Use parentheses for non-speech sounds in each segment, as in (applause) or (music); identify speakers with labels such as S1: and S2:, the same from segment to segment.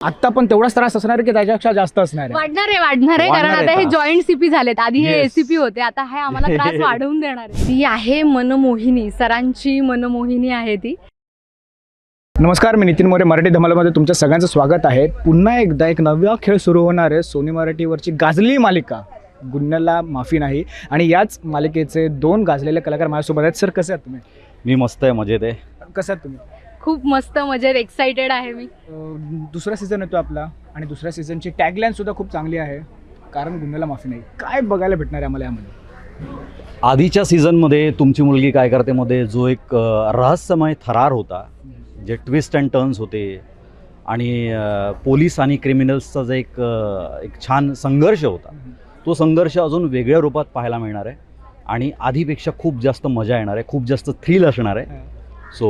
S1: आत्ता पण तेवढाच त्रास असणार आहे की त्याच्यापेक्षा जास्त असणार आहे?
S2: वाढणार आहे वाढणार आहे कारण
S3: वाढणार आहे
S2: आता हे. जॉईंट सीपी झालेत. आधी हे
S3: Yes.
S2: एसीपी होते आता हे आम्हाला (laughs) त्रास वाढवून देणार आहे. ती आहे मनमोहिनी सरांची मनमोहिनी आहे ती.
S1: नमस्कार मी नितीन मोरे मराठी धमालामध्ये तुमच्या सगळ्यांचं स्वागत आहे. पुन्हा एकदा एक नवा खेळ सुरू होणार आहे सोनी मराठीवरची गाजलेली मालिका. गुन्ह्याला माफी नाही. आणि याच मालिकेचे दोन गाजलेले कलाकार माझ्यासोबत आहेत. सर कसे आहात तुम्ही?
S3: मी मस्त आहे मजेत आहे.
S1: कसं आहात तुम्ही?
S2: खूप मस्त मजेत एक्साइटेड आहे मी.
S1: दुसरा सीझन येतो आपला आणि दुसऱ्या सीझनची टॅगलाईन सुद्धा खूप चांगली आहे. कारण गुन्ह्याला माफी नाही. काय बघायला भेटणार आहे आम्हाला यामध्ये?
S3: आधीच्या सीझनमध्ये तुमची मुलगी काय करते मध्ये जो एक अ, रहस्यमय थरार होता जे ट्विस्ट अँड टर्न्स होते आणि अ, पोलीस आणि क्रिमिनल्सचा जो एक अ, एक छान संघर्ष होता. तो संघर्ष अजून वेगळ्या रूपात पाहायला मिळणार आहे आणि आधीपेक्षा खूप जास्त मजा येणार आहे खूप जास्त थ्रिल असणार आहे. सो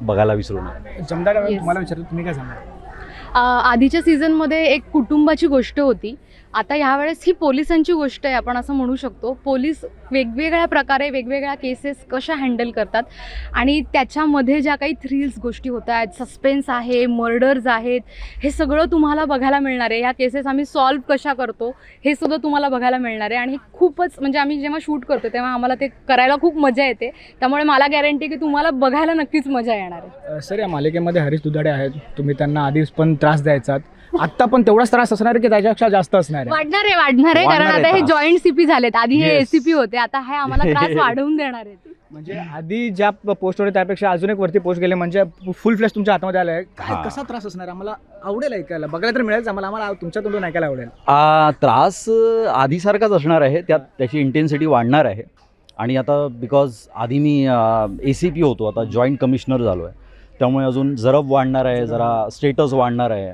S3: बघायला विसरू नये.
S1: जमदार. तुम्हाला विचारतो तुम्ही काय सांगा
S2: आधीच्या सीझनमध्ये एक कुटुंबाची गोष्ट होती. आता ह्यावेळेस ही पोलिसांची गोष्ट आहे आपण असं म्हणू शकतो. पोलीस वेगवेगळ्या प्रकारे वेगवेगळ्या केसेस कशा हँडल करतात आणि त्याच्यामध्ये ज्या काही थ्रिल्स गोष्टी होत आहेत सस्पेन्स आहे मर्डर्स आहेत हे सगळं तुम्हाला बघायला मिळणार आहे. ह्या केसेस आम्ही सॉल्व्ह कशा करतो हे सुद्धा तुम्हाला बघायला मिळणार आहे. आणि खूपच म्हणजे आम्ही जेव्हा शूट करतो तेव्हा आम्हाला ते करायला खूप मजा येते. त्यामुळे मला गॅरंटी की तुम्हाला बघायला नक्कीच मजा येणार आहे.
S1: सर या मालिकेमध्ये हरीश दुधाडे आहेत. तुम्ही त्यांना आधीच पण त्रास द्यायचा आत्ता पण तेवढाच त्रास असणार आहे की त्याच्यापेक्षा जास्त असणार आहे.
S2: वाढणार आहे वाढणार आहे कारण
S3: वाढणार आहे
S2: आता हे
S3: त्रास.
S2: जॉईंट सीपी झालेत. आधी हे
S3: Yes.
S2: एसीपी होते आता हे आम्हाला त्रास (laughs) वाढवून देणार आहेत.
S1: म्हणजे आधी ज्या पोस्ट होते त्यापेक्षा अजून एक वरती पोस्ट गेले म्हणजे फुल फ्लॅश तुमच्या हातामध्ये आलाय. काय
S3: हा.
S1: कसा त्रास असणार? आहे? आम्हाला आवडेल ऐकायला. बघायला तर मिळेल आम्हाला आम्हाला तुमच्या तोंडून ऐकायला आवडेल.
S3: आ, त्रास अ, आधीसारखाच असणार आहे. त्यात त्याची इंटेन्सिटी वाढणार आहे. आणि आता बिकॉज आधी मी ए सी पी होतो आता जॉईंट कमिशनर झालो आहे त्यामुळे अजून जरब वाढणार आहे जरा स्टेटस वाढणार आहे.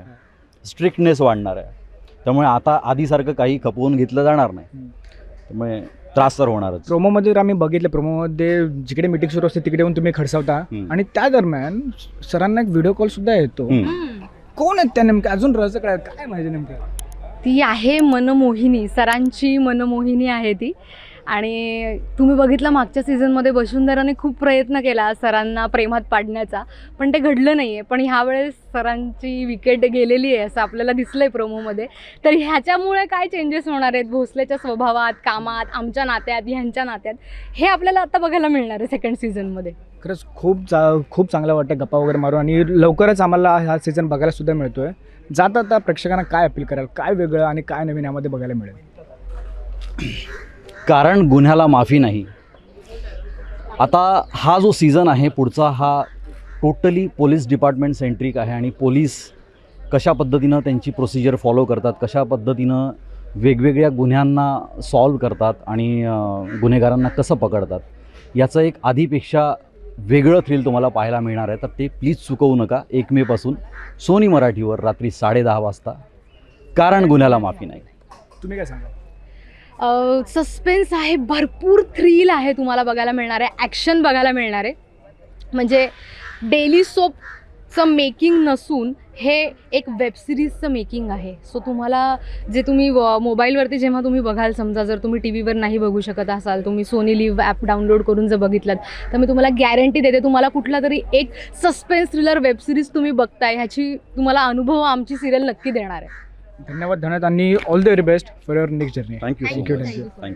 S3: स्ट्रिक्टनेस वाढणार आहे. त्यामुळे आता आधीसारखं काही खपवून घेतलं जाणार नाही. त्यामुळे त्रास तर होणारच.
S1: प्रोमोमध्ये जर आम्ही बघितलं प्रोमोमध्ये जिकडे मीटिंग सुरू असते तिकडे येऊन तुम्ही खडसावता. आणि त्या दरम्यान सरांना एक व्हिडिओ कॉल सुद्धा येतो. कोण आहेत त्या नेमक्या अजून रहस्य काय काय माहिती नेमकं?
S2: ती आहे मनमोहिनी सरांची मनमोहिनी आहे ती. आणि तुम्ही बघितलं मागच्या सीझनमध्ये वसुंधराने खूप प्रयत्न केला सरांना प्रेमात पाडण्याचा. पण ते घडलं नाही आहे पण ह्यावेळेस सरांची विकेट गेलेली आहे असं आपल्याला दिसलं आहे प्रोमोमध्ये तर ह्याच्यामुळे काय चेंजेस होणार आहेत? भोसलेच्या स्वभावात कामात आमच्या नात्यात ह्यांच्या नात्यात हे आपल्याला आता बघायला मिळणार आहे सेकंड सीझनमध्ये
S1: खरंच खूप चा खूप चांगलं वाटतं गप्पा वगैरे मारून आणि लवकरच आम्हाला हा सीझन बघायला सुद्धा मिळतोय. जाता आता प्रेक्षकांना काय अपील कराल? काय वेगळं आणि काय नवीन यामध्ये बघायला मिळेल?
S3: कारण गुन्ह्याला माफी नाही. आता हा जो सीझन आहे पुढचा हा टोटली पोलीस डिपार्टमेंट सेंट्रिक आहे आणि पोलीस कशा पद्धतीनं त्यांची प्रोसिजर फॉलो करतात कशा पद्धतीनं वेगवेगळ्या गुन्ह्यांना सॉल्व करतात आणि गुन्हेगारांना कसं पकडतात याचं एक आधीपेक्षा वेगळं थ्रिल तुम्हाला पाहायला मिळणार आहे. तर ते प्लीज चुकवू नका. एक मेपासून सोनी मराठीवर रात्री साडेदहा वाजता कारण गुन्ह्याला माफी नाही.
S1: तुम्ही काय सांगा
S2: सस्पेन्स आहे भरपूर थ्रिल आहे तुम्हाला बघायला मिळणार आहे ॲक्शन बघायला मिळणार. आहे म्हणजे डेली सोपचं मेकिंग नसून हे एक वेबसिरीजचं मेकिंग आहे. सो तुम्हाला जे तुम्ही व- मोबाईलवरती जेव्हा तुम्ही बघाल समजा जर तुम्ही टी व्हीवर नाही बघू शकत असाल तुम्ही सोनी लिव्ह ॲप डाउनलोड करून जर बघितलात तर मी तुम्हाला गॅरंटी देते तुम्हाला कुठला तरी एक सस्पेन्स थ्रिलर वेबसिरीज तुम्ही बघताय ह्याची तुम्हाला अनुभव आमची सिरियल नक्की देणार आहे.
S1: धन्यवाद धन्यवाद. आणि all the very best for your next journey
S3: thank you much
S2: you.
S3: Thank you